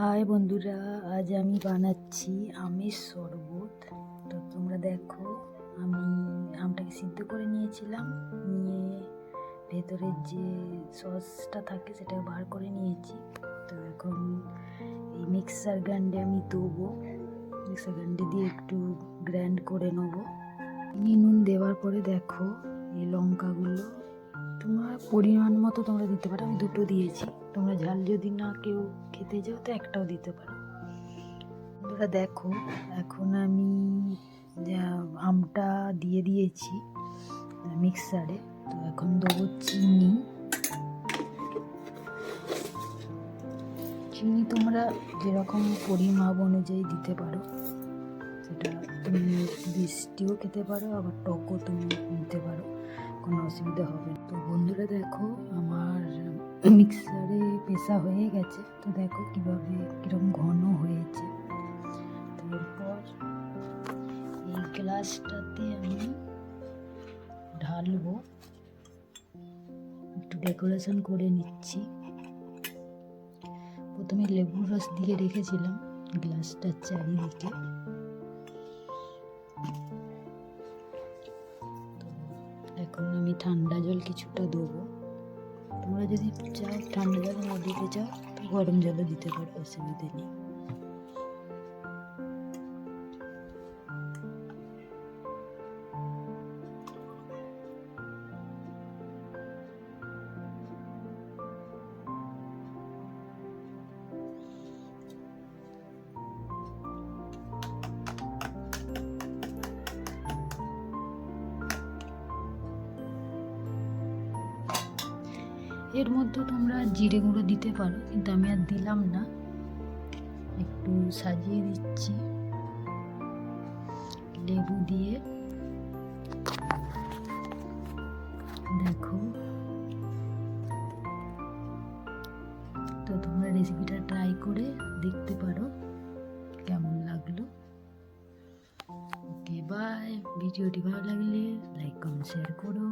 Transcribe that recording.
High বন্ধুরা, আজ আমি বানাচ্ছি আমের শরবত। তো তোমরা দেখো, আমি আমটাকে সিদ্ধ করে নিয়েছিলাম, নিয়ে ভেতরের যে সসটা থাকে সেটা বার করে নিয়েছি। তো এখন এই মিক্সার গ্রাইন্ডে আমি দেবো। মিক্সার গ্রাইন্ডে দিয়ে একটু গ্র্যান্ড করে নেব। নুন দেওয়ার পরে দেখো, এই লঙ্কাগুলো তোমার পরিমাণ মতো তোমরা দিতে পারো। আমি দুটো দিয়েছি। তোমরা ঝাল যদি না কেউ খেতে যাও, তো একটাও দিতে পারো। তোমরা দেখো, এখন আমি আমটা দিয়ে দিয়েছি মিক্সারে। তো এখন দেবো চিনি। চিনি তোমরা যেরকম পরিমাপ অনুযায়ী দিতে পারো। সেটা তুমি মিষ্টিও খেতে পারো, আবার টকও তুমি নিতে পারো। কোনো অসুবিধা হবে না। তো বন্ধুরা দেখো, আমার মিক্সারে পেশা হয়ে গেছে। তো দেখো কীভাবে কীরকম ঘন হয়েছে। তো এরপর এই গ্লাসটাতে আমি ঢালবো। একটু ডেকোরেশন করে নিচ্ছি। প্রথমে লেবুর রস দিয়ে রেখেছিলাম গ্লাসটার চারিদিকে। এখন আমি ঠান্ডা জল কিছুটা দেবো। তোমরা যদি চাও ঠান্ডা জল না দিতে চাও, তো গরম জলও দিতে পারো, অসুবিধে নেই। এর মধ্যে তোমরা জিরে গুঁড়ো দিতে পারো, কিন্তু আমি আর দিলাম না। একটু সাজিয়ে দিচ্ছি। লেবু দিয়ে। দেখো। তো তোমরা রেসিপিটা ট্রাই করে দেখতে পারো কেমন লাগল। Okay, bye. ভিডিওটি ভালো লাগলে লাইক, কমেন্ট, শেয়ার করো।